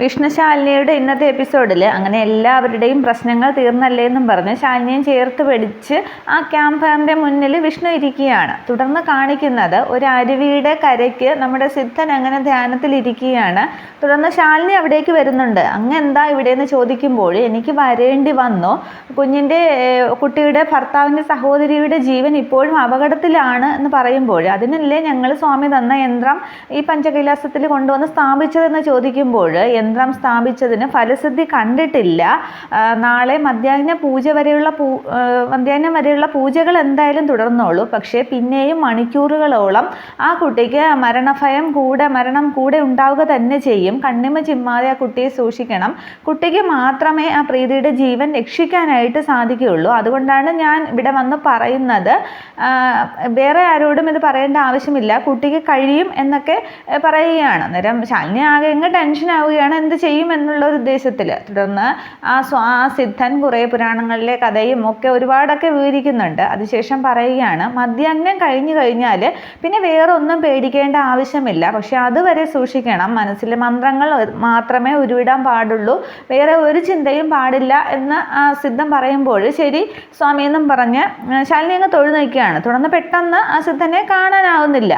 വിഷ്ണുശാലിനിയുടെ ഇന്നത്തെ എപ്പിസോഡിൽ അങ്ങനെ എല്ലാവരുടെയും പ്രശ്നങ്ങൾ തീർന്നല്ലേ എന്നും പറഞ്ഞ് ശാലിനിയും ചേർത്ത് പിടിച്ച് ആ ക്യാമ്പ് ഫയറിന്റെ മുന്നിൽ വിഷ്ണു ഇരിക്കുകയാണ്. തുടർന്ന് കാണിക്കുന്നത് ഒരു അരുവിയുടെ കരയ്ക്ക് നമ്മുടെ സിദ്ധൻ അങ്ങനെ ധ്യാനത്തിൽ ഇരിക്കുകയാണ്. തുടർന്ന് ശാലിനി അവിടേക്ക് വരുന്നുണ്ട്. അങ്ങ് എന്താ ഇവിടെ എന്ന് ചോദിക്കുമ്പോൾ എനിക്ക് വരേണ്ടി വന്നു. കുഞ്ഞിന്റെ കുട്ടിയുടെ ഭർത്താവിന്റെ സഹോദരിയുടെ ജീവൻ ഇപ്പോഴും അപകടത്തിലാണ് എന്ന് പറയുമ്പോൾ അതിനല്ലേ ഞങ്ങൾ സ്വാമി തന്ന യന്ത്രം ഈ പഞ്ചകൈലാസത്തിൽ കൊണ്ടുവന്ന് സ്ഥാപിച്ചതെന്ന് ചോദിക്കുമ്പോൾ യന്ത്രം സ്ഥാപിച്ചതിന് ഫലസിദ്ധി കണ്ടിട്ടില്ല. നാളെ മധ്യാഹ്ന പൂജ വരെയുള്ള പൂ മധ്യാഹ്നം വരെയുള്ള പൂജകൾ എന്തായാലും തുടർന്നോളൂ. പക്ഷേ പിന്നെയും മണിക്കൂറുകളോളം ആ കുട്ടിക്ക് മരണഭയം കൂടെ മരണം കൂടെ ഉണ്ടാവുക തന്നെ ചെയ്യും. കണ്ണിമ ചിമ്മാതെ ആ കുട്ടിയെ സൂക്ഷിക്കണം. കുട്ടിക്ക് മാത്രമേ ആ പ്രീതിയുടെ ജീവൻ രക്ഷിക്കാനായിട്ട് സാധിക്കുകയുള്ളൂ. അതുകൊണ്ടാണ് ഞാൻ ഇവിടെ വന്ന് പറയുന്നത്. വേറെ ആരോടും ഇത് പറയേണ്ട ആവശ്യമില്ല. കുട്ടിക്ക് കഴിയും എന്നൊക്കെ പറയുകയാണ്. അന്നേരം ശാലിനി ആകെ അങ്ങ് ടെൻഷൻ ആവുകയാണ് എന്ത് ചെയ്യും എന്നുള്ള ഒരു ഉദ്ദേശത്തിൽ തുടർന്ന് ആ ആ സിദ്ധൻ കുറേ പുരാണങ്ങളിലെ കഥയും ഒക്കെ ഒരുപാടൊക്കെ വിവരിക്കുന്നുണ്ട്. അതിനുശേഷം പറയുകയാണ് മദ്യാന്നം കഴിഞ്ഞു കഴിഞ്ഞാൽ പിന്നെ വേറെ ഒന്നും പേടിക്കേണ്ട ആവശ്യമില്ല. പക്ഷെ അതുവരെ സൂക്ഷിക്കണം. മനസ്സിൽ മന്ത്രങ്ങൾ മാത്രമേ ഉരുവിടാൻ പാടുള്ളൂ. വേറെ ഒരു ചിന്തയും പാടില്ല എന്ന് ആ സിദ്ധൻ പറയുമ്പോൾ ശരി സ്വാമി എന്നും പറഞ്ഞ് ശാലിനി അങ്ങ് തൊഴു നിൽക്കുകയാണ്. തുടർന്ന് പെട്ടെന്ന് ആ സിദ്ധനെ കാണാനാവുന്നില്ല.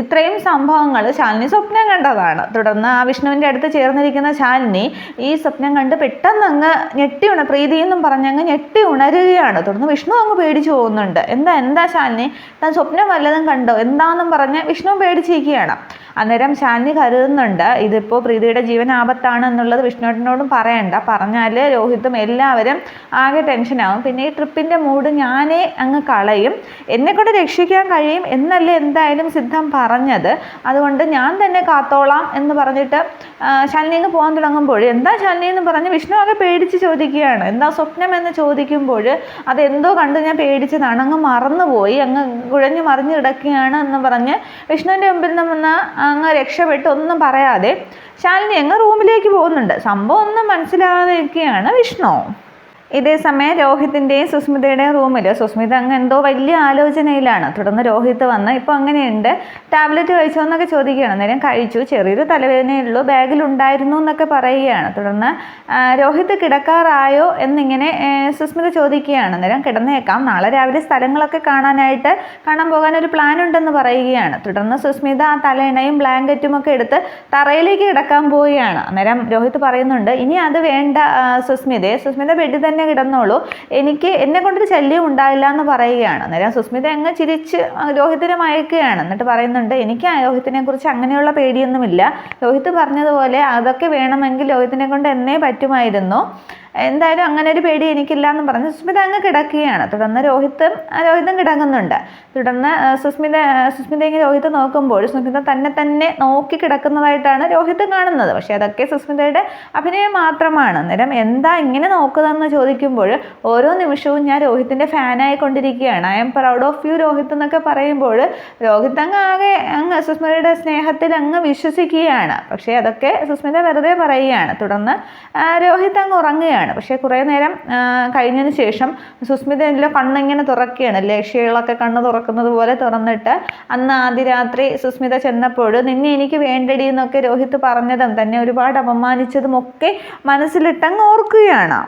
ഇത്രയും സംഭവങ്ങൾ ശാലിനി സ്വപ്നം കണ്ടതാണ്. തുടർന്ന് ആ വിഷ്ണുവിന്റെ അടുത്ത് ചേർന്നിരിക്കുന്ന ശാലിനി ഈ സ്വപ്നം കണ്ട് പെട്ടെന്ന് അങ്ങ് ഞെട്ടി ഉണ പ്രീതി എന്നും പറഞ്ഞ് അങ്ങ് ഞെട്ടി ഉണരുകയാണ്. തുടർന്ന് വിഷ്ണു അങ്ങ് പേടിച്ചു പോകുന്നുണ്ട്. എന്താ എന്താ ശാലിനി? താൻ സ്വപ്നം വല്ലതും കണ്ടോ? എന്താണെന്നും പറഞ്ഞ് വിഷ്ണു പേടിച്ചിരിക്കുകയാണ്. അന്നേരം ശാലിനി കരുതുന്നുണ്ട് ഇതിപ്പോൾ പ്രീതിയുടെ ജീവൻ ആപത്താണ് എന്നുള്ളത് വിഷ്ണുവേട്ടനോടും പറയണ്ട. പറഞ്ഞാൽ രോഹിത്തും എല്ലാവരും ആകെ ടെൻഷനാവും. പിന്നെ ഈ ട്രിപ്പിന്റെ മൂഡ് ഞാനേ അങ്ങ് കളയും. എന്നെക്കൊണ്ട് രക്ഷിക്കാൻ കഴിയും എന്നല്ലേ എന്തായാലും സിദ്ധം പറഞ്ഞത്. അതുകൊണ്ട് ഞാൻ തന്നെ കാത്തോളാം എന്ന് പറഞ്ഞിട്ട് ശാലിനി അങ്ങ് പോകാൻ തുടങ്ങുമ്പോൾ എന്താ ശാലിനി എന്ന് പറഞ്ഞ് വിഷ്ണു ആകെ പേടിച്ച് ചോദിക്കുകയാണ്. എന്താ സ്വപ്നം എന്ന് ചോദിക്കുമ്പോൾ അതെന്തോ കണ്ട് ഞാൻ പേടിച്ചതാണ്. അങ്ങ് മറന്നുപോയി. അങ്ങ് കുഴഞ്ഞു മറിഞ്ഞു കിടക്കുകയാണ് എന്ന് പറഞ്ഞ് വിഷ്ണുവിന്റെ മുമ്പിൽ നിന്ന് അങ്ങ് രക്ഷപ്പെട്ട് ഒന്നും പറയാതെ ശാലിനി അങ്ങ് റൂമിലേക്ക് പോകുന്നുണ്ട്. സംഭവം ഒന്നും മനസ്സിലാകാതെ ഇരിക്കുകയാണ് വിഷ്ണു. ഇതേ സമയം രോഹിത്തിന്റെയും സുസ്മിതയുടെയും റൂമിൽ സുസ്മിത അങ്ങ് എന്തോ വലിയ ആലോചനയിലാണ്. തുടർന്ന് രോഹിത്ത് വന്ന് ഇപ്പോൾ അങ്ങനെയുണ്ട് ടാബ്ലറ്റ് കഴിച്ചോ എന്നൊക്കെ ചോദിക്കുകയാണ്. നേരം കഴിച്ചു ചെറിയൊരു തലവേദനയുള്ളൂ ബാഗിലുണ്ടായിരുന്നു എന്നൊക്കെ പറയുകയാണ്. തുടർന്ന് രോഹിത് കിടക്കാറായോ എന്നിങ്ങനെ സുസ്മിത ചോദിക്കുകയാണ്. നേരം കിടന്നേക്കാം നാളെ രാവിലെ സ്ഥലങ്ങളൊക്കെ കാണാനായിട്ട് കാണാൻ പോകാൻ ഒരു പ്ലാൻ ഉണ്ടെന്ന് പറയുകയാണ്. തുടർന്ന് സുസ്മിത ആ തലയിണയും ബ്ലാങ്കറ്റും ഒക്കെ എടുത്ത് തറയിലേക്ക് കിടക്കാൻ പോവുകയാണ്. അന്നേരം രോഹിത് പറയുന്നുണ്ട് ഇനി അത് വേണ്ട സുസ്മിതയെ സുസ്മിത ബെഡ് തന്നെ കിടന്നോളൂ. എനിക്ക് എന്നെ കൊണ്ടൊരു ശല്യം ഉണ്ടായില്ല എന്ന് പറയുകയാണ്. അന്നേരം സുസ്മിത അങ്ങ് ചിരിച്ച് രോഹിത്തിനെ മയക്കുകയാണ് എന്നിട്ട് പറയുന്നുണ്ട് എനിക്ക് ആ രോഹിത്തിനെ കുറിച്ച് അങ്ങനെയുള്ള പേടിയൊന്നുമില്ല. രോഹിത് പറഞ്ഞതുപോലെ അതൊക്കെ വേണമെങ്കിൽ രോഹിത്തിനെ കൊണ്ട് എന്നേ പറ്റുമായിരുന്നു. എന്തായാലും അങ്ങനെ ഒരു പേടി എനിക്കില്ല എന്ന് പറഞ്ഞ് സുസ്മിത അങ്ങ് കിടക്കുകയാണ്. തുടർന്ന് രോഹിത്തും രോഹിതും കിടക്കുന്നുണ്ട് തുടർന്ന് സുസ്മിത സുസ്മിത ഇങ്ങനെ രോഹിത് നോക്കുമ്പോൾ സുസ്മിത തന്നെ തന്നെ നോക്കി കിടക്കുന്നതായിട്ടാണ് രോഹിത് കാണുന്നത്. പക്ഷേ അതൊക്കെ സുസ്മിതയുടെ അഭിനയം മാത്രമാണ്. അന്നേരം എന്താ ഇങ്ങനെ നോക്കുന്നതെന്ന് ചോദിക്കുമ്പോൾ ഓരോ നിമിഷവും ഞാൻ രോഹിത്തിന്റെ ഫാനായി കൊണ്ടിരിക്കുകയാണ്. I am proud of you Rohit എന്നൊക്കെ പറയുമ്പോൾ രോഹിത് അങ്ങ് ആകെ അങ്ങ് സുസ്മിതയുടെ സ്നേഹത്തിൽ അങ്ങ് വിശ്വസിക്കുകയാണ്. പക്ഷേ അതൊക്കെ സുസ്മിത വെറുതെ പറയുകയാണ്. തുടർന്ന് രോഹിത് അങ്ങ് ഉറങ്ങുകയാണ്. പക്ഷേ കുറേ നേരം കഴിഞ്ഞതിന് ശേഷം സുസ്മിത എല്ലാം കണ്ണിങ്ങനെ തുറക്കുകയാണ്. ലക്ഷ്യകളൊക്കെ കണ്ണ് തുറക്കുന്നത് പോലെ തുറന്നിട്ട് അന്ന് ആദ്യ രാത്രി സുസ്മിത ചെന്നപ്പോൾ നിന്നെ എനിക്ക് വേണ്ടടി എന്നൊക്കെ രോഹിത് പറഞ്ഞതും തന്നെ ഒരുപാട് അപമാനിച്ചതും ഒക്കെ മനസ്സിലിട്ടങ്ങ് ഓർക്കുകയാണ്.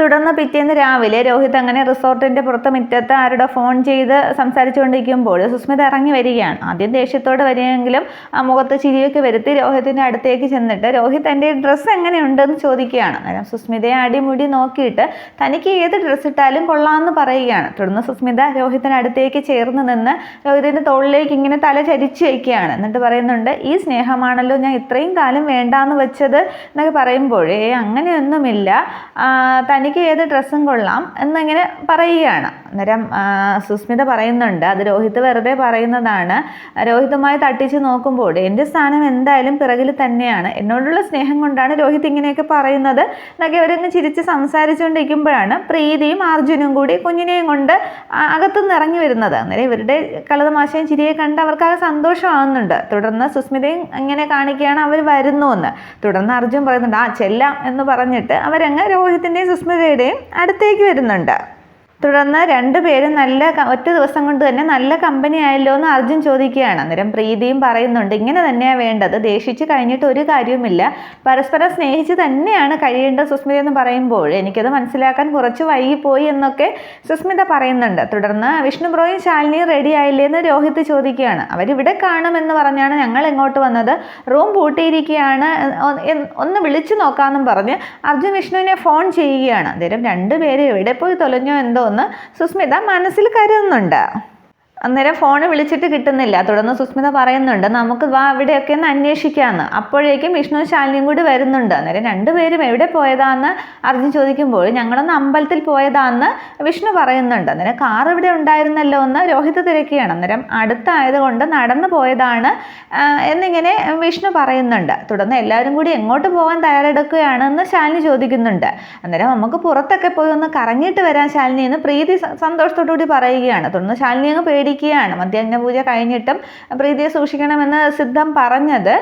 തുടർന്ന് പിറ്റേന്ന് രാവിലെ രോഹിത് അങ്ങനെ റിസോർട്ടിന്റെ പുറത്ത് മുറ്റത്ത് ആരുടെ ഫോൺ ചെയ്ത് സംസാരിച്ചുകൊണ്ടിരിക്കുമ്പോൾ സുസ്മിത ഇറങ്ങി വരികയാണ്. ആദ്യം ദേഷ്യത്തോടെ വരികയെങ്കിലും ആ മുഖത്ത് ചിരിയൊക്കെ വരുത്തി രോഹിത്തിന്റെ അടുത്തേക്ക് ചെന്നിട്ട് രോഹിത് എന്റെ ഡ്രസ്സ് എങ്ങനെയുണ്ടെന്ന് ചോദിക്കുകയാണ്. അന്നേരം സുസ്മിതയെ അടിമുടി നോക്കിയിട്ട് തനിക്ക് ഏത് ഡ്രസ്സ് ഇട്ടാലും കൊള്ളാമെന്ന് പറയുകയാണ്. തുടർന്ന് സുസ്മിത രോഹിത്തിന് അടുത്തേക്ക് ചേർന്ന് നിന്ന് രോഹിതിന്റെ തോളിലേക്ക് ഇങ്ങനെ തല ചരിച്ചു വയ്ക്കുകയാണ്. എന്നിട്ട് പറയുന്നുണ്ട് ഈ സ്നേഹമാണല്ലോ ഞാൻ ഇത്രയും കാലം വേണ്ടാന്ന് വെച്ചത് എന്നൊക്കെ പറയുമ്പോഴേ അങ്ങനെയൊന്നുമില്ല. തനിക്ക് ഏത് ഡ്രസ്സും കൊള്ളാം എന്നിങ്ങനെ പറയുകയാണ്. അന്നേരം സുസ്മിത പറയുന്നുണ്ട് അത് രോഹിത് വെറുതെ പറയുന്നതാണ്. രോഹിതുമായി തട്ടിച്ച് നോക്കുമ്പോൾ എന്റെ സ്ഥാനം എന്തായാലും പിറകിൽ തന്നെയാണ്. എന്നോടുള്ള സ്നേഹം കൊണ്ടാണ് രോഹിത് ഇങ്ങനെയൊക്കെ പറയുന്നത് എന്നൊക്കെ അവരൊന്ന് ചിരിച്ച് സംസാരിച്ചുകൊണ്ടിരിക്കുമ്പോഴാണ് പ്രീതിയും അർജുനും കൂടി കുഞ്ഞിനെയും കൊണ്ട് ആ- അകത്തുനിന്ന് ഇറങ്ങി വരുന്നത്. അന്നേരം ഇവരുടെ കളതമാശയും ചിരിയെ കണ്ട് അവർക്ക് ആകെ സന്തോഷമാകുന്നുണ്ട്. തുടർന്ന് സുസ്മിതയും ഇങ്ങനെ കാണിക്കുകയാണ് അവർ വരുന്നു എന്ന്. തുടർന്ന് അർജുൻ പറയുന്നുണ്ട് ആ ചെല്ലാം എന്ന് പറഞ്ഞിട്ട് അവരങ്ങ് രോഹിത്തിന്റെയും സുസ്മിതയുടെയും അടുത്തേക്ക് വരുന്നുണ്ട്. തുടർന്ന് രണ്ടുപേരും നല്ല ഒറ്റ ദിവസം കൊണ്ട് തന്നെ നല്ല കമ്പനി ആയല്ലോ എന്ന് അർജുൻ ചോദിക്കുകയാണ്. അന്നേരം പ്രീതിയും പറയുന്നുണ്ട് ഇങ്ങനെ തന്നെയാണ് വേണ്ടത്. ദേഷിച്ച് കഴിഞ്ഞിട്ട് ഒരു കാര്യവുമില്ല. പരസ്പരം സ്നേഹിച്ച് തന്നെയാണ് കഴിയേണ്ടത് സുസ്മിത എന്ന് പറയുമ്പോൾ. എനിക്കത് മനസ്സിലാക്കാൻ കുറച്ച് വൈകിപ്പോയി എന്നൊക്കെ സുസ്മിത പറയുന്നുണ്ട്. തുടർന്ന് വിഷ്ണു ബ്രോയും ശാലിനിയും റെഡി ആയില്ലേ? എന്ന് രോഹിത് ചോദിക്കുകയാണ്. അവരിവിടെ കാണുമെന്ന് പറഞ്ഞാണ് ഞങ്ങൾ എങ്ങോട്ട് വന്നത്. റൂം പൂട്ടിയിരിക്കുകയാണ്. ഒന്ന് വിളിച്ചു നോക്കാമെന്നും പറഞ്ഞ് അർജുൻ വിഷ്ണുവിനെ ഫോൺ ചെയ്യുകയാണ്. അന്നേരം രണ്ടുപേരും എവിടെ പോയി തൊലഞ്ഞോ എന്തോ എന്ന് സുസ്മിത മനസ്സിൽ കരുതുന്നുണ്ട്. അന്നേരം ഫോൺ വിളിച്ചിട്ട് കിട്ടുന്നില്ല. തുടർന്ന് സുസ്മിത പറയുന്നുണ്ട് നമുക്ക് വാ അവിടെയൊക്കെ ഒന്ന് അന്വേഷിക്കാമെന്ന് അപ്പോഴേക്കും വിഷ്ണു ശാലിനിയും കൂടി വരുന്നുണ്ട്. അന്നേരം രണ്ടുപേരും എവിടെ പോയതാന്ന് അർജുൻ ചോദിക്കുമ്പോൾ ഞങ്ങളൊന്ന് അമ്പലത്തിൽ പോയതാന്ന് വിഷ്ണു പറയുന്നുണ്ട്. അന്നേരം കാർ ഇവിടെ ഉണ്ടായിരുന്നല്ലോ എന്ന് രോഹിത് തിരക്കുകയാണ് അന്നേരം അടുത്തായതുകൊണ്ട് നടന്നു പോയതാണ് എന്നിങ്ങനെ വിഷ്ണു പറയുന്നുണ്ട്. തുടർന്ന് എല്ലാവരും കൂടി എങ്ങോട്ട് പോകാൻ തയ്യാറെടുക്കുകയാണെന്ന് ശാലിനി ചോദിക്കുന്നുണ്ട്. അന്നേരം നമുക്ക് പുറത്തൊക്കെ പോയി ഒന്ന് കറങ്ങിയിട്ട് വരാൻ ശാലിനി എന്ന് പ്രീതി സന്തോഷത്തോടു കൂടി പറയുകയാണ്. തുടർന്ന് ശാലിനി അങ്ങ് പേടി ഇരിക്കുകയാണ് മധ്യാഹ്ന പൂജ കഴിഞ്ഞിട്ടും പ്രീതിയെ സൂക്ഷിക്കണമെന്ന് സിദ്ധം പറഞ്ഞത്.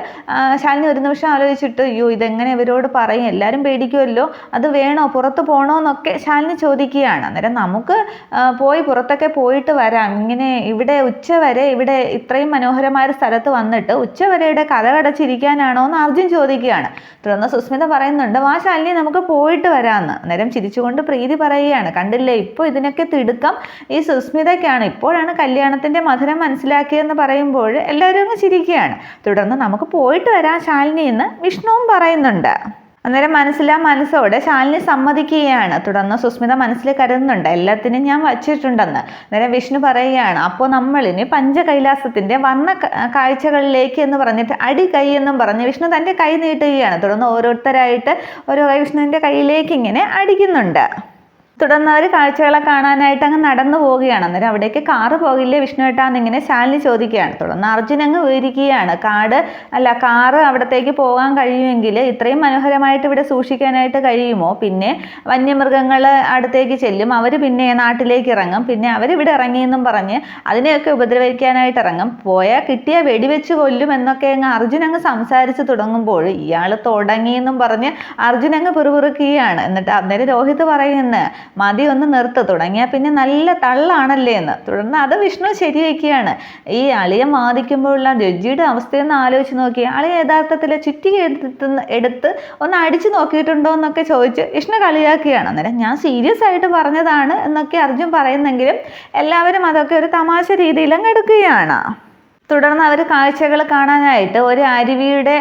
ശാലിനി ഒരു നിമിഷം ആലോചിച്ചിട്ട് അയ്യോ ഇതെങ്ങനെ ഇവരോട് പറയും? എല്ലാവരും പേടിക്കുമല്ലോ അത് വേണോ? പുറത്ത് പോകണോ എന്നൊക്കെ ശാലിനി ചോദിക്കുകയാണ്. അന്നേരം നമുക്ക് പോയി പുറത്തൊക്കെ പോയിട്ട് വരാം. ഇങ്ങനെ ഇവിടെ ഉച്ച വരെ ഇവിടെ ഇത്രയും മനോഹരമായ ഒരു സ്ഥലത്ത് വന്നിട്ട് ഉച്ച വരെ ഇവിടെ കഥകടച്ചിരിക്കാനാണോ എന്ന് അർജുൻ ചോദിക്കുകയാണ്. തുടർന്ന് സുസ്മിത പറയുന്നുണ്ട് വാ ശാലിനി നമുക്ക് പോയിട്ട് വരാമെന്ന്. അന്നേരം ചിരിച്ചുകൊണ്ട് പ്രീതി പറയുകയാണ് കണ്ടില്ലേ ഇപ്പോൾ ഇതിനൊക്കെ തിടുക്കം ഈ സുസ്മിതയ്ക്കാണ്. ഇപ്പോഴാണ് കല്യാണത്തിന്റെ മധുരം മനസ്സിലാക്കിയെന്ന് പറയുമ്പോൾ എല്ലാവരും അങ്ങ് ചിരിക്കുകയാണ്. തുടർന്ന് നമുക്ക് പോയിട്ട് വരാം ശാലിനി എന്ന് വിഷ്ണുവും പറയുന്നുണ്ട്. അന്നേരം മനസ്സിലാ മനസ്സോടെ ശാലിനി സമ്മതിക്കുകയാണ്. തുടർന്ന് സുസ്മിത മനസ്സിൽ കരുതുന്നുണ്ട് എല്ലാത്തിനും ഞാൻ വച്ചിട്ടുണ്ടെന്ന്. അന്നേരം വിഷ്ണു പറയുകയാണ് അപ്പോൾ നമ്മളിനി പഞ്ചകൈലാസത്തിന്റെ വർണ കാഴ്ചകളിലേക്ക് എന്ന് പറഞ്ഞിട്ട് അടി കൈ എന്നും പറഞ്ഞ് വിഷ്ണു തന്റെ കൈ നീട്ടുകയാണ്. തുടർന്ന് ഓരോരുത്തരായിട്ട് ഓരോ വിഷ്ണുവിന്റെ കയ്യിലേക്ക് ഇങ്ങനെ അടിക്കുന്നുണ്ട്. തുടർന്ന് അവർ കാഴ്ചകളെ കാണാനായിട്ട് അങ്ങ് നടന്നു പോവുകയാണ്. അന്നേരം അവിടേക്ക് കാറ് പോകില്ലേ ഇങ്ങനെ ശാലിനി ചോദിക്കുകയാണ്. തുടർന്ന് അർജുൻ അങ്ങ് വിവരിക്കുകയാണ് കാട് അല്ല കാറ് അവിടത്തേക്ക് പോകാൻ കഴിയുമെങ്കിൽ ഇത്രയും മനോഹരമായിട്ട് ഇവിടെ സൂക്ഷിക്കാനായിട്ട് കഴിയുമോ? പിന്നെ വന്യമൃഗങ്ങൾ അടുത്തേക്ക് ചെല്ലും അവർ പിന്നെ നാട്ടിലേക്ക് ഇറങ്ങും പിന്നെ അവരിവിടെ ഇറങ്ങിയെന്നും പറഞ്ഞ് അതിനെയൊക്കെ ഉപദ്രവിക്കാനായിട്ട് ഇറങ്ങും. പോയാൽ കിട്ടിയ വെടിവെച്ച് കൊല്ലും എന്നൊക്കെ അങ്ങ് അർജുൻ അങ്ങ് സംസാരിച്ച് തുടങ്ങുമ്പോൾ ഇയാൾ തുടങ്ങിയെന്നും പറഞ്ഞ് അർജുൻ അങ്ങ് പിറുപിറുക്കുകയാണ് എന്നിട്ട് അന്നേരം രോഹിത് പറയുന്നത് മതി ഒന്ന് നിർത്ത്. തുടങ്ങിയാൽ പിന്നെ നല്ല തള്ളാണല്ലേ എന്ന്. തുടർന്ന് അത് വിഷ്ണു ശരിവയ്ക്കുകയാണ് ഈ അളിയെ വാദിക്കുമ്പോഴുള്ള ജഡ്ജിയുടെ അവസ്ഥയൊന്ന് ആലോചിച്ച് നോക്കി. അളിയ യഥാർത്ഥത്തിൽ ചുറ്റി എടുത്ത് എടുത്ത് ഒന്ന് അടിച്ചു നോക്കിയിട്ടുണ്ടോ എന്നൊക്കെ ചോദിച്ച് വിഷ്ണു കളിയാക്കുകയാണ്. അന്നേരം ഞാൻ സീരിയസ് ആയിട്ട് പറഞ്ഞതാണ് എന്നൊക്കെ അർജുൻ പറയുന്നെങ്കിലും എല്ലാവരും അതൊക്കെ ഒരു തമാശ രീതിയിലും എടുക്കുകയാണ്. തുടർന്ന് അവർ കാഴ്ചകൾ കാണാനായിട്ട് ഒരു അരുവിയുടെ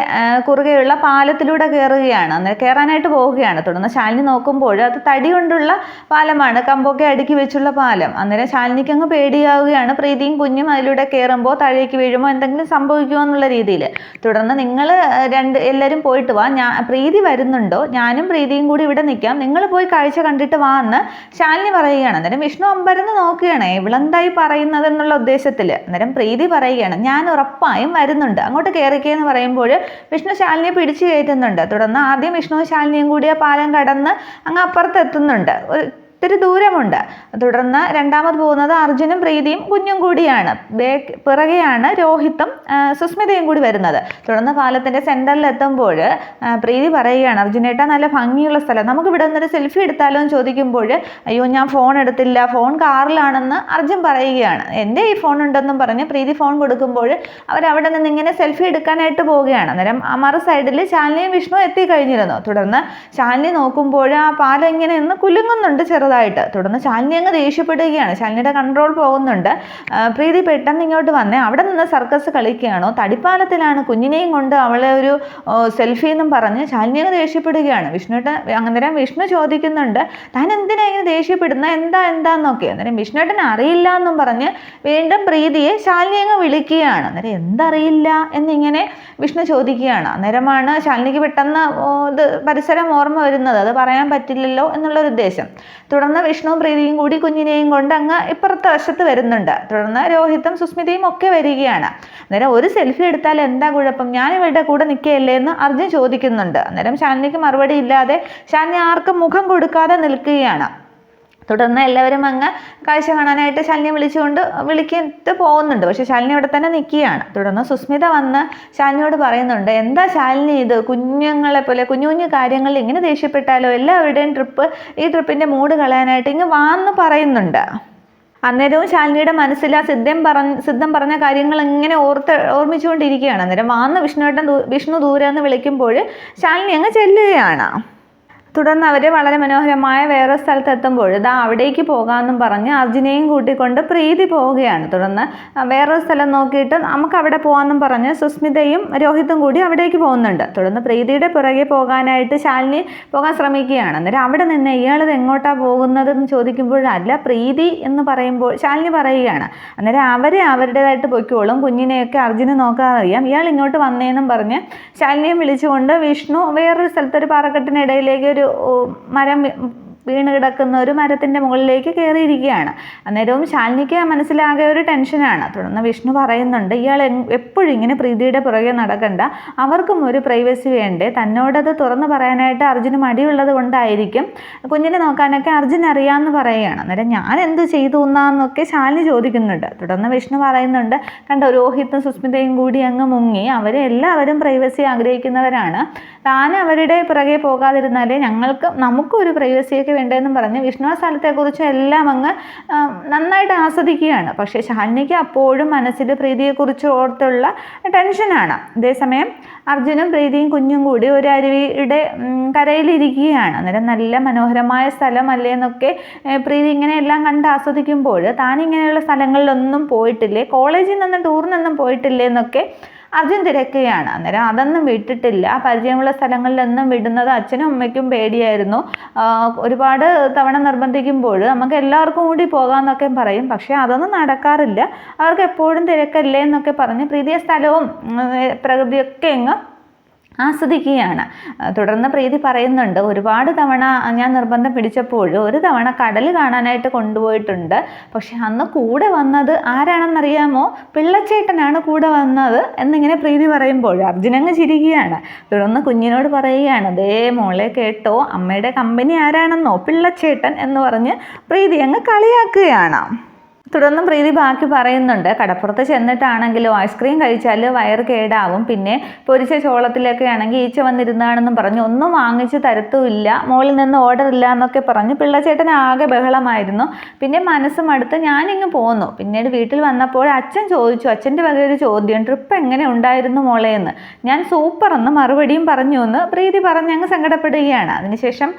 കുറുകെയുള്ള പാലത്തിലൂടെ കയറുകയാണ് അന്നേരം കയറാനായിട്ട് പോവുകയാണ്. തുടർന്ന് ശാലിനി നോക്കുമ്പോൾ അത് തടി കൊണ്ടുള്ള പാലമാണ്. കമ്പൊക്കെ അടുക്കി വെച്ചുള്ള പാലം. അന്നേരം ശാലിനിക്ക് അങ്ങ് പേടിയാവുകയാണ്. പ്രീതിയും കുഞ്ഞും അതിലൂടെ കയറുമ്പോൾ താഴേക്ക് വീഴുമോ എന്തെങ്കിലും സംഭവിക്കുമോ എന്നുള്ള രീതിയിൽ തുടർന്ന് നിങ്ങൾ രണ്ട് എല്ലാവരും പോയിട്ട് വാ. ഞാൻ പ്രീതി വരുന്നുണ്ടോ? ഞാനും പ്രീതിയും കൂടി ഇവിടെ നിൽക്കാം നിങ്ങൾ പോയി കാഴ്ച കണ്ടിട്ട് വാ എന്ന് ശാലിനി പറയുകയാണ്. അന്നേരം വിഷ്ണു അമ്പരന്ന് നോക്കുകയാണ്. ഇവളെന്തായി പറയുന്നത് എന്നുള്ള ഉദ്ദേശത്തിൽ അന്നേരം പ്രീതി പറയുകയാണ്. ഞാൻ ഉറപ്പായും വരുന്നുണ്ട്. അങ്ങോട്ട് കയറിക്കേ എന്ന് പറയുമ്പോൾ വിഷ്ണു ശാലിനിയെ പിടിച്ചു കയറ്റുന്നുണ്ട്. തുടർന്ന് ആദ്യം വിഷ്ണു ശാലിനിയും കൂടി ആ പാലം കടന്ന് അങ്ങ് അപ്പുറത്ത് എത്തുന്നുണ്ട് ഒത്തിരി ദൂരമുണ്ട്. തുടർന്ന് രണ്ടാമത് പോകുന്നത് അർജുനും പ്രീതിയും കുഞ്ഞും കൂടിയാണ്. ബേക്ക് പിറകെയാണ് രോഹിത്തും സുസ്മിതയും കൂടി വരുന്നത്. തുടർന്ന് പാലത്തിന്റെ സെന്ററിൽ എത്തുമ്പോൾ പ്രീതി പറയുകയാണ് അർജുനേട്ട നല്ല ഭംഗിയുള്ള സ്ഥലം. നമുക്ക് ഇവിടെ നിന്നൊരു സെൽഫി എടുത്താലോ എന്ന് ചോദിക്കുമ്പോൾ അയ്യോ ഞാൻ ഫോൺ എടുത്തില്ല. ഫോൺ കാറിലാണെന്ന് അർജുൻ പറയുകയാണ്. എന്റെ ഈ ഫോൺ ഉണ്ടെന്നും പറഞ്ഞ് പ്രീതി ഫോൺ കൊടുക്കുമ്പോൾ അവരവിടെ നിന്ന് ഇങ്ങനെ സെൽഫി എടുക്കാനായിട്ട് പോവുകയാണ്. അന്നേരം മറു സൈഡിൽ ശാലിനിയും വിഷ്ണു എത്തിക്കഴിഞ്ഞിരുന്നു. തുടർന്ന് ശാലിനി നോക്കുമ്പോൾ ആ പാലം ഇങ്ങനെ ഇന്ന് കുലുങ്ങുന്നുണ്ട് ചെറു ചെറുതായിട്ട് തുടർന്ന് ശാലിനി അങ്ങ് ദേഷ്യപ്പെടുകയാണ്. ശാലിനിയുടെ കൺട്രോൾ പോകുന്നുണ്ട്. പ്രീതി പെട്ടെന്ന് ഇങ്ങോട്ട് വന്നേ അവിടെ നിന്ന് സർക്കസ് കളിക്കുകയാണോ? തടിപ്പാലത്തിലാണ് കുഞ്ഞിനെയും കൊണ്ട് അവളെ ഒരു സെൽഫി എന്നും പറഞ്ഞ് ശാലിനി അങ്ങ് ദേഷ്യപ്പെടുകയാണ്. വിഷ്ണുട്ടൻ അന്നേരം വിഷ്ണു ചോദിക്കുന്നുണ്ട് താൻ എന്തിനാ ഇങ്ങനെ ദേഷ്യപ്പെടുന്ന? എന്താ എന്താന്നൊക്കെ? അന്നേരം വിഷ്ണുട്ടൻ അറിയില്ല എന്നും പറഞ്ഞ് വീണ്ടും പ്രീതിയെ ശാലിനി അങ്ങ് വിളിക്കുകയാണ്. അന്നേരം എന്തറിയില്ല എന്നിങ്ങനെ വിഷ്ണു ചോദിക്കുകയാണ്. അന്നേരമാണ് ശാലിനിക്ക് പെട്ടെന്ന് ഇത് പരിസരം ഓർമ്മ വരുന്നത്. അത് പറയാൻ പറ്റില്ലല്ലോ എന്നുള്ളൊരു ഉദ്ദേശം. തുടർന്ന് വിഷ്ണുവും പ്രീതിയും കൂടി കുഞ്ഞിനെയും കൊണ്ട് അങ്ങ് ഇപ്പുറത്തെ വശത്ത് വരുന്നുണ്ട്. തുടർന്ന് രോഹിത്തും സുസ്മിതയും ഒക്കെ വരികയാണ്. അന്നേരം ഒരു സെൽഫി എടുത്താൽ എന്താ കുഴപ്പം? ഞാൻ ഇവരുടെ കൂടെ നിൽക്കുകയല്ലേ എന്ന് അർജുൻ ചോദിക്കുന്നുണ്ട്. അന്നേരം ശാലിനിക്ക് മറുപടി ഇല്ലാതെ ശാലിനി ആർക്കും മുഖം കൊടുക്കാതെ നിൽക്കുകയാണ്. തുടർന്ന് എല്ലാവരും അങ്ങ് കാഴ്ച കാണാനായിട്ട് ശാലിനിയെ വിളിച്ചുകൊണ്ട് വിളിക്കിട്ട് പോകുന്നുണ്ട്. പക്ഷെ ശാലിനി ഇവിടെ തന്നെ നിൽക്കുകയാണ് തുടർന്ന് സുസ്മിത വന്ന് ശാലിനിയോട് പറയുന്നുണ്ട് എന്താ ശാലിനി ഇത്? കുഞ്ഞുങ്ങളെ പോലെ കുഞ്ഞു കുഞ്ഞു കാര്യങ്ങളിൽ ഇങ്ങനെ ദേഷ്യപ്പെട്ടാലോ? എല്ലാവരുടെയും ട്രിപ്പ് ഈ ട്രിപ്പിന്റെ മൂഡ് കളയാനായിട്ട് ഇങ്ങ് വാന്ന് പറയുന്നുണ്ട്. അന്നേരവും ശാലിനിയുടെ മനസ്സിൽ ആ സിദ്ധം പറഞ്ഞ സിദ്ധം പറഞ്ഞ കാര്യങ്ങൾ ഇങ്ങനെ ഓർത്ത് ഓർമ്മിച്ചുകൊണ്ടിരിക്കുകയാണ്. അന്നേരം വാന്ന് വിഷ്ണുവേട്ടൻ വിഷ്ണു ദൂരെ എന്ന് വിളിക്കുമ്പോൾ ശാലിനി അങ്ങ് ചെല്ലുകയാണ്. തുടർന്ന് അവർ വളരെ മനോഹരമായ വേറെ സ്ഥലത്തെത്തുമ്പോൾ ഇതാ അവിടേക്ക് പോകാമെന്നും പറഞ്ഞ് അർജുനെയും കൂട്ടിക്കൊണ്ട് പ്രീതി പോവുകയാണ്. തുടർന്ന് വേറെ സ്ഥലം നോക്കിയിട്ട് നമുക്ക് അവിടെ പോകാമെന്നും പറഞ്ഞ് സുസ്മിതയും രോഹിത്തും കൂടി അവിടേക്ക് പോകുന്നുണ്ട്. തുടർന്ന് പ്രീതിയുടെ പുറകെ പോകാനായിട്ട് ശാലിനി പോകാൻ ശ്രമിക്കുകയാണ്. അന്നേരം അവിടെ നിന്ന് ഇയാളിത് എങ്ങോട്ടാണ് പോകുന്നതെന്ന് ചോദിക്കുമ്പോഴല്ല പ്രീതി എന്ന് പറയുമ്പോൾ ശാലിനി പറയുകയാണ്. അന്നേരം അവരെ അവരുടേതായിട്ട് പൊയ്ക്കോളും. കുഞ്ഞിനെയൊക്കെ അർജുനെ നോക്കാതറിയാം ഇയാൾ ഇങ്ങോട്ട് വന്നേന്നും പറഞ്ഞ് ശാലിനിയും വിളിച്ചുകൊണ്ട് വിഷ്ണു വേറൊരു സ്ഥലത്തൊരു പാറക്കെട്ടിനിടയിലേക്ക് ഒരു ഓ, മരം വി- വീണ് കിടക്കുന്ന ഒരു മരത്തിന്റെ മുകളിലേക്ക് കയറിയിരിക്കുകയാണ്. അന്നേരവും ശാലിനിക്ക് മനസ്സിലാകെ ഒരു ടെൻഷനാണ് തുടർന്ന് വിഷ്ണു പറയുന്നുണ്ട് ഇയാൾ എപ്പോഴും ഇങ്ങനെ പ്രീതിയുടെ പുറകെ നടക്കണ്ട. അവർക്കും ഒരു പ്രൈവസി വേണ്ടേ. തന്നോടത് തുറന്നു പറയാനായിട്ട് അർജുന് മടിയുള്ളത് കൊണ്ടായിരിക്കും. കുഞ്ഞിനെ നോക്കാനൊക്കെ അർജുൻ അറിയാമെന്ന് പറയുകയാണ്. അന്നേരം ഞാൻ എന്ത് ചെയ്തു എന്നാന്നൊക്കെ ശാലിനി ചോദിക്കുന്നുണ്ട്. തുടർന്ന് വിഷ്ണു പറയുന്നുണ്ട് കണ്ട രോഹിത്തും സുസ്മിതയും കൂടി അങ്ങ് മുങ്ങി. അവർ എല്ലാവരും പ്രൈവസി ആഗ്രഹിക്കുന്നവരാണ്. താൻ അവരുടെ പുറകെ പോകാതിരുന്നാലേ ഞങ്ങൾക്ക് നമുക്കും ഒരു പ്രൈവസിയൊക്കെ വേണ്ടതെന്നും പറഞ്ഞ് വിഷ്ണു സ്ഥലത്തെക്കുറിച്ചും എല്ലാം അങ്ങ് നന്നായിട്ട് ആസ്വദിക്കുകയാണ്. പക്ഷേ ശാലിനിക്ക് അപ്പോഴും മനസ്സിൽ പ്രീതിയെക്കുറിച്ച് ഓർത്തുള്ള ടെൻഷനാണ്. അതേസമയം അർജുനും പ്രീതിയും കുഞ്ഞും കൂടി ഒരു അരുവിയുടെ കരയിലിരിക്കുകയാണ്. അന്നേരം നല്ല മനോഹരമായ സ്ഥലമല്ലേ എന്നൊക്കെ ഏ, പ്രീതി ഇങ്ങനെ എല്ലാം കണ്ട് ആസ്വദിക്കുമ്പോൾ താൻ ഇങ്ങനെയുള്ള സ്ഥലങ്ങളിലൊന്നും പോയിട്ടില്ലേ? കോളേജിൽ നിന്നും ടൂറിനൊന്നും പോയിട്ടില്ലേ എന്നൊക്കെ അർജുൻ തിരക്കുകയാണ് അന്നേരം അതൊന്നും വിട്ടിട്ടില്ല. പരിചയമുള്ള സ്ഥലങ്ങളിലൊന്നും വിടുന്നത് അച്ഛനും അമ്മയ്ക്കും പേടിയായിരുന്നു. ഒരുപാട് തവണ നിർബന്ധിക്കുമ്പോൾ നമുക്ക് എല്ലാവർക്കും കൂടി പോകാമെന്നൊക്കെ പറയും. പക്ഷേ അതൊന്നും നടക്കാറില്ല. അവർക്ക് എപ്പോഴും തിരക്കല്ലേ എന്നൊക്കെ പറഞ്ഞ് പ്രീതിയ സ്ഥലവും പ്രകൃതിയൊക്കെ അങ്ങ് ആസ്വദിക്കുകയാണ്. തുടർന്ന് പ്രീതി പറയുന്നുണ്ട് ഒരുപാട് തവണ ഞാൻ നിർബന്ധം പിടിച്ചപ്പോൾ ഒരു തവണ കടൽ കാണാനായിട്ട് കൊണ്ടുപോയിട്ടുണ്ട്. പക്ഷെ അന്ന് കൂടെ വന്നത് ആരാണെന്നറിയാമോ? പിള്ളച്ചേട്ടനാണ് കൂടെ വന്നത് എന്നിങ്ങനെ പ്രീതി പറയുമ്പോൾ അർജുനങ്ങ് ചിരിക്കുകയാണ്. തുടർന്ന് കുഞ്ഞിനോട് പറയുകയാണ് ദേ മോളെ കേട്ടോ അമ്മയുടെ കമ്പനി ആരാണെന്നോ? പിള്ളച്ചേട്ടൻ എന്ന് പറഞ്ഞ് പ്രീതി അങ്ങ് കളിയാക്കുകയാണ്. തുടർന്നും പ്രീതി ബാക്കി പറയുന്നുണ്ട്. കടപ്പുറത്ത് ചെന്നിട്ടാണെങ്കിലും ഐസ്ക്രീം കഴിച്ചാൽ വയറ് കേടാവും. പിന്നെ പൊരിച്ച ചോളത്തിലൊക്കെ ആണെങ്കിൽ ഈച്ച വന്നിരുന്നാണെന്നും പറഞ്ഞു. ഒന്നും വാങ്ങിച്ച് തരത്തുമില്ല. മോളിൽ നിന്ന് ഓർഡർ ഇല്ല എന്നൊക്കെ പറഞ്ഞു. പിള്ളച്ചേട്ടൻ ആകെ ബഹളമായിരുന്നു. പിന്നെ മനസ്സും അടുത്ത് ഞാനിങ്ങ് പോന്നു. പിന്നീട് വീട്ടിൽ വന്നപ്പോൾ അച്ഛൻ ചോദിച്ചു. അച്ഛന്റെ വക ഒരു ചോദ്യം. ട്രിപ്പ് എങ്ങനെ ഉണ്ടായിരുന്നു മോളെ എന്ന്. ഞാൻ സൂപ്പർ എന്ന് മറുപടിയും പറഞ്ഞു എന്ന് പ്രീതി പറഞ്ഞ് അങ്ങ് സങ്കടപ്പെടുകയാണ്. അതിനുശേഷം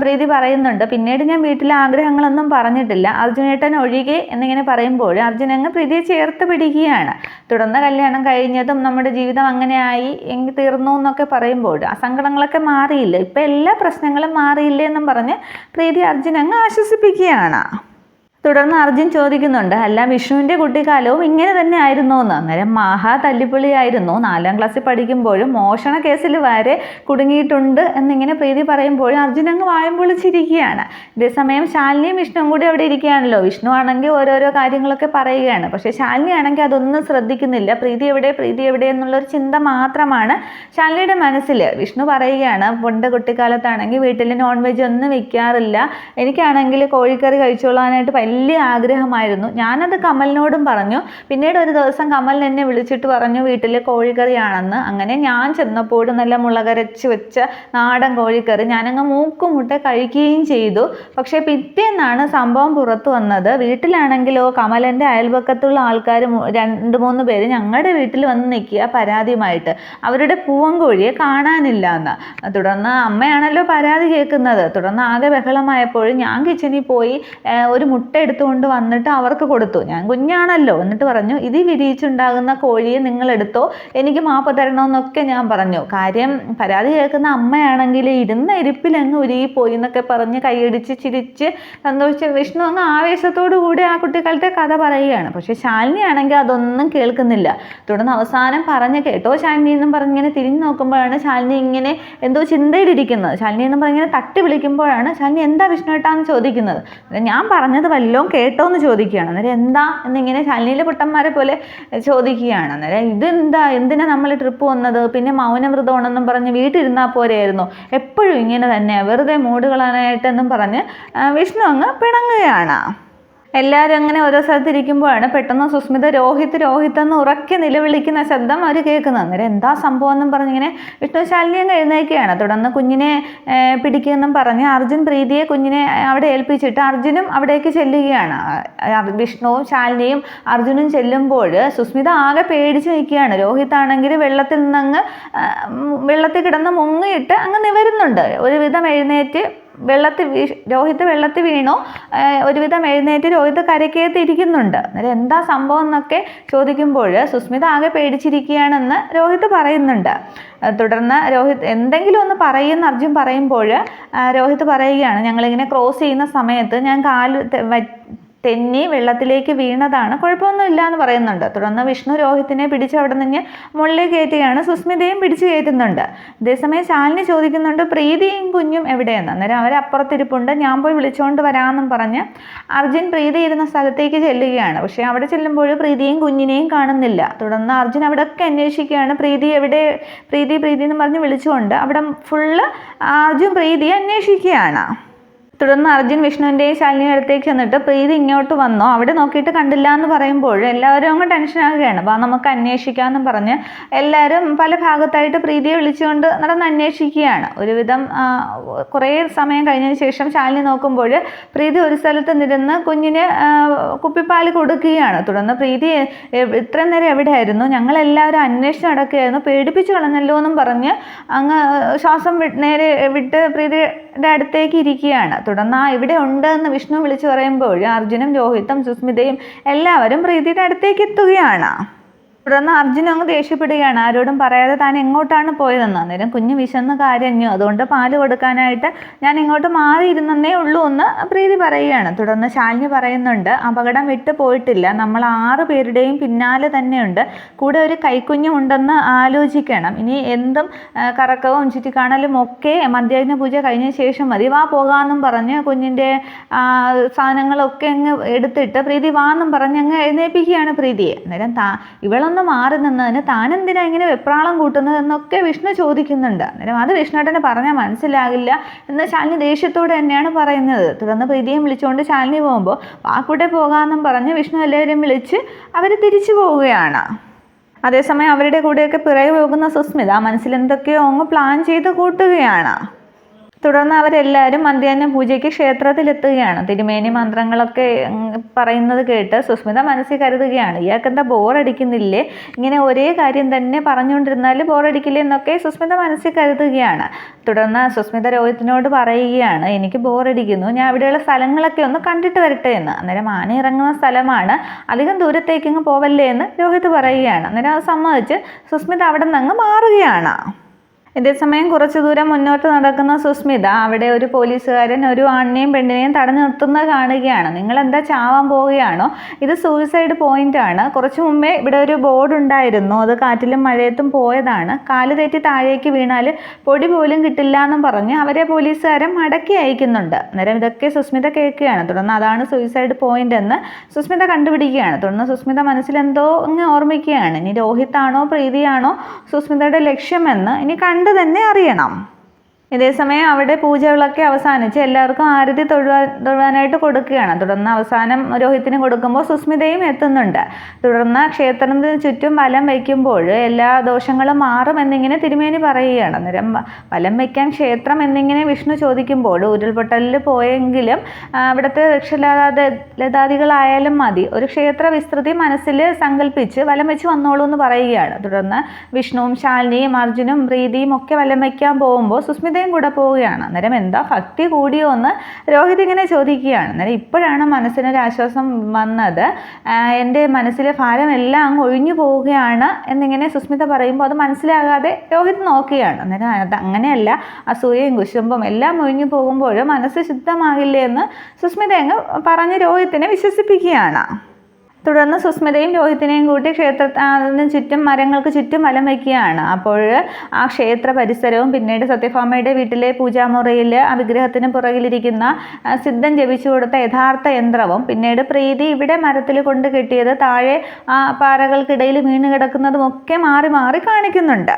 പ്രീതി പറയുന്നുണ്ട്. പിന്നീട് ഞാൻ വീട്ടിലെ ആഗ്രഹങ്ങളൊന്നും പറഞ്ഞിട്ടില്ല. അർജുനേട്ടൻ ഒഴികെ എന്നിങ്ങനെ പറയുമ്പോൾ അർജുൻ അങ്ങ് പ്രീതിയെ ചേർത്ത് പിടിക്കുകയാണ്. തുടർന്ന് കല്യാണം കഴിഞ്ഞതും നമ്മുടെ ജീവിതം അങ്ങനെയായി എങ്കിൽ തീർന്നു എന്നൊക്കെ പറയുമ്പോൾ ആ സങ്കടങ്ങളൊക്കെ മാറിയില്ല. ഇപ്പം എല്ലാ പ്രശ്നങ്ങളും മാറിയില്ലേ എന്നും പറഞ്ഞ് പ്രീതി അർജുൻ അങ്ങ് ആശ്വസിപ്പിക്കുകയാണ്. തുടർന്ന് അർജുൻ ചോദിക്കുന്നുണ്ട് അല്ല വിഷ്ണുവിന്റെ കുട്ടിക്കാലവും ഇങ്ങനെ തന്നെ ആയിരുന്നോ എന്ന് അന്നേരം മഹാ തല്ലിപ്പൊളിയായിരുന്നു. നാലാം ക്ലാസ്സിൽ പഠിക്കുമ്പോഴും മോഷണ കേസിൽ വരെ കുടുങ്ങിയിട്ടുണ്ട് എന്നിങ്ങനെ പ്രീതി പറയുമ്പോഴും അർജുൻ അങ്ങ് വായം പൊളിച്ചിരിക്കുകയാണ്. ഇതേസമയം ശാലിനിയും വിഷ്ണുവും കൂടി അവിടെ ഇരിക്കുകയാണല്ലോ. വിഷ്ണു ആണെങ്കിൽ ഓരോരോ കാര്യങ്ങളൊക്കെ പറയുകയാണ്. പക്ഷേ ശാലിനി ആണെങ്കിൽ അതൊന്നും ശ്രദ്ധിക്കുന്നില്ല. പ്രീതി എവിടെ പ്രീതി എവിടെ എന്നുള്ളൊരു ചിന്ത മാത്രമാണ് ശാലിനിയുടെ മനസ്സിൽ. വിഷ്ണു പറയുകയാണ് പണ്ട് കുട്ടിക്കാലത്താണെങ്കിൽ വീട്ടിൽ നോൺ വെജ് ഒന്നും വെക്കാറില്ല. എനിക്കാണെങ്കിൽ കോഴിക്കറി കഴിച്ചോളാനായിട്ട് വലിയ ആഗ്രഹമായിരുന്നു. ഞാനത് കമലിനോടും പറഞ്ഞു. പിന്നീട് ഒരു ദിവസം കമൽ എന്നെ വിളിച്ചിട്ട് പറഞ്ഞു വീട്ടിൽ കോഴിക്കറിയാണെന്ന്. അങ്ങനെ ഞാൻ ചെന്നപ്പോഴും നല്ല മുളകരച്ച് വെച്ച നാടൻ കോഴിക്കറി ഞാനങ്ങ് മൂക്കുമുട്ട കഴിക്കുകയും ചെയ്തു. പക്ഷേ പിറ്റേന്നാണ് സംഭവം പുറത്തു വന്നത്. വീട്ടിലാണെങ്കിലോ കമലന്റെ അയൽപക്കത്തുള്ള ആൾക്കാർ രണ്ട് മൂന്ന് പേര് ഞങ്ങളുടെ വീട്ടിൽ വന്ന് നിൽക്കുക പരാതിയുമായിട്ട്. അവരുടെ പൂവൻ കോഴിയെ കാണാനില്ല എന്ന് തുടർന്ന് അമ്മയാണല്ലോ പരാതി കേൾക്കുന്നത്. തുടർന്ന് ആകെ ബഹളമായപ്പോൾ ഞാൻ കിച്ചണിൽ പോയി ഒരു മുട്ട എടുത്തുകൊണ്ട് വന്നിട്ട് അവർക്ക് കൊടുത്തു. ഞാൻ കുഞ്ഞാണല്ലോ. എന്നിട്ട് പറഞ്ഞു ഇത് വിരിയിച്ചുണ്ടാകുന്ന കോഴിയെ നിങ്ങൾ എടുത്തോ എനിക്ക് മാപ്പ് തരണമെന്നൊക്കെ ഞാൻ പറഞ്ഞു. കാര്യം പരാതി കേൾക്കുന്ന അമ്മയാണെങ്കിൽ ഇരുന്ന ഇരിപ്പിൽ അങ്ങ് ഉരുകിപ്പോയി എന്നൊക്കെ പറഞ്ഞ് കൈയടിച്ച് ചിരിച്ച് സന്തോഷിച്ച് വിഷ്ണു അങ്ങ് ആവേശത്തോടു കൂടി ആ കുട്ടികളുടെ കഥ പറയുകയാണ്. പക്ഷേ ശാലിനി ആണെങ്കിൽ അതൊന്നും കേൾക്കുന്നില്ല. തുടർന്ന് അവസാനം പറഞ്ഞ് കേട്ടോ ശാലിനി എന്നും പറഞ്ഞ് ഇങ്ങനെ തിരിഞ്ഞു നോക്കുമ്പോഴാണ് ശാലിനി ഇങ്ങനെ എന്തോ ചിന്തയിലിരിക്കുന്നത്. ശാലിനി എന്നും പറഞ്ഞ് ഇങ്ങനെ തട്ടി വിളിക്കുമ്പോഴാണ് ശാലിനി എന്താ വിഷ്ണു ഏട്ടാന്ന് ചോദിക്കുന്നത്. ഞാൻ പറഞ്ഞത് വല്ലതും വല്ലതും കേട്ടോ എന്ന് ചോദിക്കുകയാണ്. അന്നേരം എന്താ എന്നിങ്ങനെ ശാലിനിയിലെ പൊട്ടന്മാരെ പോലെ ചോദിക്കുകയാണ്. അന്നേരം ഇതെന്താ? എന്തിനാ നമ്മൾ ട്രിപ്പ് വന്നത്? പിന്നെ മൗനവ്രതമാണെന്നും പറഞ്ഞ് വീട്ടിലിരുന്നാൽ പോരെയായിരുന്നു. എപ്പോഴും ഇങ്ങനെ തന്നെ വെറുതെ മൂടുകളാനായിട്ടെന്നും പറഞ്ഞ് വിഷ്ണു അങ്ങ് പിണങ്ങുകയാണ്. എല്ലാവരും അങ്ങനെ ഓരോ സ്ഥലത്ത് ഇരിക്കുമ്പോഴാണ് പെട്ടെന്ന് സുസ്മിത രോഹിത് രോഹിത് എന്ന് ഉറക്കി നിലവിളിക്കുന്ന ശബ്ദം അവർ കേൾക്കുന്നത്. അന്നേരം എന്താ സംഭവം എന്നും പറഞ്ഞിങ്ങനെ വിഷ്ണു ശാലിനിയും എഴുന്നേക്കുകയാണ് തുടർന്ന് കുഞ്ഞിനെ പിടിക്കുമെന്നും പറഞ്ഞ് അർജുൻ പ്രീതിയെ കുഞ്ഞിനെ അവിടെ ഏൽപ്പിച്ചിട്ട് അർജുനും അവിടേക്ക് ചെല്ലുകയാണ്. വിഷ്ണുവും ശാലിനിയും അർജുനും ചെല്ലുമ്പോൾ സുസ്മിത ആകെ പേടിച്ച് നിൽക്കുകയാണ്. രോഹിത് ആണെങ്കിൽ വെള്ളത്തിൽ നിന്നങ്ങ് വെള്ളത്തിൽ കിടന്ന് മുങ്ങിയിട്ട് അങ്ങ് നിവരുന്നുണ്ട്. ഒരുവിധം എഴുന്നേറ്റ് വെള്ളത്തിൽ വീ രോഹിത് വെള്ളത്തിൽ വീണു. ഒരുവിധം എഴുന്നേറ്റ് രോഹിത് കരയ്ക്കകത്ത് ഇരിക്കുന്നുണ്ട്. അന്നേരം എന്താ സംഭവം എന്നൊക്കെ ചോദിക്കുമ്പോൾ സുസ്മിത ആകെ പേടിച്ചിരിക്കുകയാണെന്ന് രോഹിത് പറയുന്നുണ്ട്. തുടർന്ന് രോഹിത് എന്തെങ്കിലും ഒന്ന് പറയുമെന്ന് അർജുൻ പറയുമ്പോൾ രോഹിത് പറയുകയാണ് ഞങ്ങളിങ്ങനെ ക്രോസ് ചെയ്യുന്ന സമയത്ത് ഞാൻ കാൽ തെന്നി വെള്ളത്തിലേക്ക് വീണതാണ്. കുഴപ്പമൊന്നുമില്ല എന്ന് പറയുന്നുണ്ട്. തുടർന്ന് വിഷ്ണു രോഹിത്തിനെ പിടിച്ച് അവിടെ നിന്ന് മുകളിലേക്ക് കയറ്റുകയാണ്. സുസ്മിതയും പിടിച്ചു കയറ്റുന്നുണ്ട്. അതേസമയം ശാലിനി ചോദിക്കുന്നുണ്ട് പ്രീതിയും കുഞ്ഞും എവിടെയെന്ന്? അന്നേരം അവർ അപ്പുറത്തിരിപ്പുണ്ട്. ഞാൻ പോയി വിളിച്ചുകൊണ്ട് വരാമെന്നും പറഞ്ഞ് അർജുൻ പ്രീതി ഇരുന്ന സ്ഥലത്തേക്ക് ചെല്ലുകയാണ്. പക്ഷേ അവിടെ ചെല്ലുമ്പോൾ പ്രീതിയും കുഞ്ഞിനെയും കാണുന്നില്ല. തുടർന്ന് അർജുൻ അവിടെയൊക്കെ അന്വേഷിക്കുകയാണ്. പ്രീതി എവിടെ? പ്രീതി പ്രീതി എന്ന് പറഞ്ഞ് വിളിച്ചുകൊണ്ട് അവിടെ ഫുള്ള് അർജുൻ പ്രീതി അന്വേഷിക്കുകയാണ്. തുടർന്ന് അർജുൻ വിഷ്ണുവിന്റെയും ശാലിനിയുടെ അടുത്തേക്ക് ചെന്നിട്ട് പ്രീതി ഇങ്ങോട്ട് വന്നോ? അവിടെ നോക്കിയിട്ട് കണ്ടില്ല എന്ന് പറയുമ്പോൾ എല്ലാവരും അങ്ങ് ടെൻഷൻ ആകുകയാണ് വാ നമുക്ക് അന്വേഷിക്കാമെന്നും പറഞ്ഞ് എല്ലാവരും പല ഭാഗത്തായിട്ട് പ്രീതിയെ വിളിച്ചുകൊണ്ട് നടന്ന് അന്വേഷിക്കുകയാണ്. ഒരുവിധം കുറേ സമയം കഴിഞ്ഞതിന് ശേഷം ശാലിനി നോക്കുമ്പോൾ പ്രീതി ഒരു സ്ഥലത്ത് നിരുന്ന് കുഞ്ഞിന് കുപ്പിപ്പാൽ കൊടുക്കുകയാണ്. തുടർന്ന് പ്രീതി ഇത്രയും നേരം എവിടെയായിരുന്നു? ഞങ്ങളെല്ലാവരും അന്വേഷിച്ച് നടക്കുകയായിരുന്നു. പേടിപ്പിച്ച് കളഞ്ഞല്ലോ എന്നും പറഞ്ഞ് അങ്ങ് ശ്വാസം നേരെ വിട്ട് പ്രീതിയുടെ അടുത്തേക്ക് ഇരിക്കുകയാണ്. തുടർന്ന് ആ ഇവിടെ ഉണ്ട് എന്ന് വിഷ്ണു വിളിച്ചു പറയുമ്പോൾ അർജുനും രോഹിത്തും സുസ്മിതയും എല്ലാവരും പ്രീതിയുടെ അടുത്തേക്ക് എത്തുകയാണ്. തുടർന്ന് അർജുൻ അങ്ങ് ദേഷ്യപ്പെടുകയാണ്. ആരോടും പറയാതെ താൻ എങ്ങോട്ടാണ് പോയതെന്ന്. അന്നേരം കുഞ്ഞ് വിശന്ന് കാര്യഞ്ഞു അതുകൊണ്ട് പാൽ കൊടുക്കാനായിട്ട് ഞാൻ ഇങ്ങോട്ട് മാറിയിരുന്നേ ഉള്ളൂ എന്ന് പ്രീതി പറയുകയാണ്. തുടർന്ന് ശാലിനി പറയുന്നുണ്ട് അപകടം വിട്ടു പോയിട്ടില്ല. നമ്മൾ ആറ് പേരുടെയും പിന്നാലെ തന്നെയുണ്ട്. കൂടെ ഒരു കൈക്കുഞ്ഞും ഉണ്ടെന്ന് ആലോചിക്കണം. ഇനി എന്തും കറക്കവും ചുറ്റിക്കാണലും ഒക്കെ മധ്യാഹ്ന പൂജ കഴിഞ്ഞ ശേഷം മതി. വാ പോകാമെന്നും പറഞ്ഞ് കുഞ്ഞിന്റെ സാധനങ്ങളൊക്കെ അങ്ങ് എടുത്തിട്ട് പ്രീതി വാന്നും പറഞ്ഞ് അങ്ങ് എഴുന്നേൽപ്പിക്കുകയാണ് പ്രീതിയെ. അന്നേരം താ ഇവളൊന്ന് മാറി നിന്നതിന് താനെന്തിനാ ഇങ്ങനെ വെപ്രാളം കൂട്ടുന്നത് എന്നൊക്കെ വിഷ്ണു ചോദിക്കുന്നുണ്ട്. അന്നേരം അത് വിഷ്ണുട്ടന് പറഞ്ഞാൽ മനസ്സിലാകില്ല എന്ന് ശാലിനി ദേഷ്യത്തോടെ തന്നെയാണ് പറയുന്നത്. തുടർന്ന് പ്രീതിയും വിളിച്ചുകൊണ്ട് ശാലിനി പോകുമ്പോൾ വാക്കൂടെ പോകാമെന്നും പറഞ്ഞ് വിഷ്ണു എല്ലാവരെയും വിളിച്ച് അവർ തിരിച്ചു പോവുകയാണ്. അതേസമയം അവരുടെ കൂടെയൊക്കെ പിറകെ പോകുന്ന സുസ്മിത മനസ്സിൽ എന്തൊക്കെയോ അങ്ങ് പ്ലാൻ ചെയ്ത് കൂട്ടുകയാണ്. തുടർന്ന് അവരെല്ലാവരും മധ്യാഹ്ന പൂജയ്ക്ക് ക്ഷേത്രത്തിലെത്തുകയാണ്. തിരുമേനി മന്ത്രങ്ങളൊക്കെ പറയുന്നത് കേട്ട് സുസ്മിത മനസ്സിൽ കരുതുകയാണ്. ഇയാൾക്ക് എന്താ ബോറടിക്കുന്നില്ലേ ഇങ്ങനെ ഒരേ കാര്യം തന്നെ പറഞ്ഞുകൊണ്ടിരുന്നാൽ ബോറടിക്കില്ലേ എന്നൊക്കെ സുസ്മിത മനസ്സിൽ കരുതുകയാണ്. തുടർന്ന് സുസ്മിത രോഹിത്തിനോട് പറയുകയാണ് എനിക്ക് ബോറടിക്കുന്നു ഞാൻ അവിടെയുള്ള സ്ഥലങ്ങളൊക്കെ ഒന്ന് കണ്ടിട്ട് വരട്ടെ എന്ന്. അന്നേരം ആന ഇറങ്ങുന്ന സ്ഥലമാണ്. അധികം ദൂരത്തേക്ക് അങ്ങ് പോവല്ലേ എന്ന് രോഹിത് പറയുകയാണ്. അന്നേരം അത് സമ്മതിച്ച് സുസ്മിത അവിടെ നിന്ന് അങ്ങ് മാറുകയാണ്. ഇതേസമയം കുറച്ചു ദൂരം മുന്നോട്ട് നടക്കുന്ന സുസ്മിത അവിടെ ഒരു പോലീസുകാരൻ ഒരു ആണിനെയും പെണ്ണിനെയും തടഞ്ഞു നിർത്തുന്നത് കാണുകയാണ്. നിങ്ങൾ എന്താ ചാവാൻ പോവുകയാണോ? ഇത് സൂയിസൈഡ് പോയിന്റ് ആണ്. കുറച്ചു മുമ്പേ ഇവിടെ ഒരു ബോർഡ് ഉണ്ടായിരുന്നു. അത് കാറ്റിലും മഴയത്തും പോയതാണ്. കാൽ തെറ്റി താഴേക്ക് വീണാൽ പൊടി പോലും കിട്ടില്ല എന്നും പറഞ്ഞ് അവരെ പോലീസുകാരൻ മടക്കി അയക്കുന്നുണ്ട്. അന്നേരം ഇതൊക്കെ സുസ്മിത കേൾക്കുകയാണ്. തുടർന്ന് അതാണ് സൂയിസൈഡ് പോയിന്റ് എന്ന് സുസ്മിത കണ്ടുപിടിക്കുകയാണ്. തുടർന്ന് സുസ്മിത മനസ്സിലെന്തോ അങ്ങ് ഓർമ്മിക്കുകയാണ്. ഇനി രോഹിത്താണോ പ്രീതിയാണോ സുസ്മിതയുടെ ലക്ഷ്യമെന്ന്. ഇനി കണ്ടു തന്നെ അറിയണം. ഇതേസമയം അവിടെ പൂജകളൊക്കെ അവസാനിച്ച് എല്ലാവർക്കും ആരതി തൊഴുവാൻ തൊഴുവാനായിട്ട് കൊടുക്കുകയാണ്. തുടർന്ന് അവസാനം രോഹിത്തിന് കൊടുക്കുമ്പോൾ സുസ്മിതയും എത്തുന്നുണ്ട്. തുടർന്ന് ക്ഷേത്രത്തിന് ചുറ്റും വലം വയ്ക്കുമ്പോൾ എല്ലാ ദോഷങ്ങളും മാറും എന്നിങ്ങനെ തിരുമേനി പറയുകയാണ്. അന്നേരം വലം വയ്ക്കാൻ ക്ഷേത്രം എന്നിങ്ങനെ വിഷ്ണു ചോദിക്കുമ്പോൾ ഉരുൾപൊട്ടലിൽ പോയെങ്കിലും അവിടുത്തെ വൃക്ഷലതാ ലതാദികളായാലും മതി. ഒരു ക്ഷേത്ര വിസ്തൃതി മനസ്സിൽ സങ്കല്പിച്ച് വലം വെച്ച് വന്നോളൂ എന്ന് പറയുകയാണ്. തുടർന്ന് വിഷ്ണുവും ശാലിനിയും അർജുനും പ്രീതിയും ഒക്കെ വലം വയ്ക്കാൻ പോകുമ്പോൾ സുസ്മിതയും കൂടെ പോവുകയാണ്. അന്നേരം എന്താ ഭക്തി കൂടിയോ എന്ന് രോഹിത് ഇങ്ങനെ ചോദിക്കുകയാണ്. അന്നേരം ഇപ്പോഴാണ് മനസ്സിനൊരു ആശ്വാസം വന്നത്. എന്റെ മനസ്സിലെ ഭാരം എല്ലാം അങ്ങ് ഒഴിഞ്ഞു പോവുകയാണ് എന്നിങ്ങനെ സുസ്മിത പറയുമ്പോൾ അത് മനസ്സിലാകാതെ രോഹിത് നോക്കുകയാണ്. അന്നേരം അത് അങ്ങനെയല്ല. അസൂയയും കുശുമ്പും എല്ലാം ഒഴിഞ്ഞു പോകുമ്പോഴും മനസ്സ് ശുദ്ധമാകില്ലേ എന്ന് സുസ്മിത അങ്ങ് പറഞ്ഞ് രോഹിത്തിനെ വിശ്വസിപ്പിക്കുകയാണ്. തുടർന്ന് സുസ്മിതയും രോഹിത്തിനെയും കൂട്ടി ക്ഷേത്രത്തിന് ചുറ്റും മരങ്ങൾക്ക് ചുറ്റും വലം വയ്ക്കുകയാണ്. അപ്പോൾ ആ ക്ഷേത്ര പരിസരവും പിന്നീട് സത്യഭാമയുടെ വീട്ടിലെ പൂജാമുറിയിൽ ആ വിഗ്രഹത്തിന് പുറകിലിരിക്കുന്ന സിദ്ധൻ ജപിച്ചു കൊടുത്ത യഥാർത്ഥ യന്ത്രവും പിന്നീട് പ്രീതി ഇവിടെ മരത്തിൽ കൊണ്ട് കെട്ടിയത് താഴെ ആ പാറകൾക്കിടയിൽ വീണ് കിടക്കുന്നതും ഒക്കെ മാറി മാറി കാണിക്കുന്നുണ്ട്.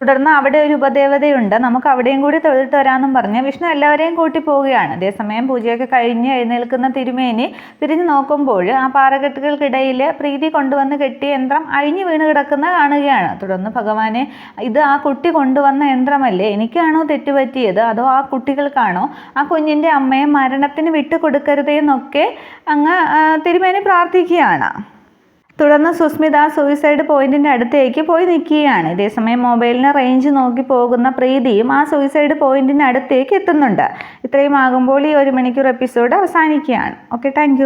തുടർന്ന് അവിടെ ഒരു ഉപദേവതയുണ്ട്. നമുക്ക് അവിടെയും കൂടി തൊഴുതിട്ട് വരാമെന്നും പറഞ്ഞ് വിഷ്ണു എല്ലാവരെയും കൂട്ടി പോവുകയാണ്. അതേസമയം പൂജയൊക്കെ കഴിഞ്ഞ് എഴുന്നേൽക്കുന്ന തിരുമേനി തിരിഞ്ഞു നോക്കുമ്പോൾ ആ പാറകെട്ടുകൾക്കിടയിൽ പ്രീതി കൊണ്ടുവന്ന് കെട്ടിയ യന്ത്രം അഴിഞ്ഞു വീണ് കിടക്കുന്ന കാണുകയാണ്. തുടർന്ന് ഭഗവാനെ ഇത് ആ കുട്ടി കൊണ്ടുവന്ന യന്ത്രമല്ലേ? എനിക്കാണോ തെറ്റുപറ്റിയത്? അതോ ആ കുട്ടികൾക്കാണോ? ആ കുഞ്ഞിന്റെ അമ്മയെ മരണത്തിന് വിട്ടുകൊടുക്കരുതേ എന്നൊക്കെ അങ്ങ് തിരുമേനി പ്രാർത്ഥിക്കുകയാണ്. തുടർന്ന് സുസ്മിത സൂയിസൈഡ് പോയിന്റിന്റെ അടുത്തേക്ക് പോയി നിൽക്കുകയാണ്. ഇതേസമയം മൊബൈലിന് റേഞ്ച് നോക്കി പോകുന്ന പ്രീതിയും ആ സൂയിസൈഡ് പോയിന്റിന് അടുത്തേക്ക് എത്തുന്നുണ്ട്. ഇത്രയും ആകുമ്പോൾ ഈ ഒരു മണിക്കൂർ എപ്പിസോഡ് അവസാനിക്കുകയാണ്. Okay thank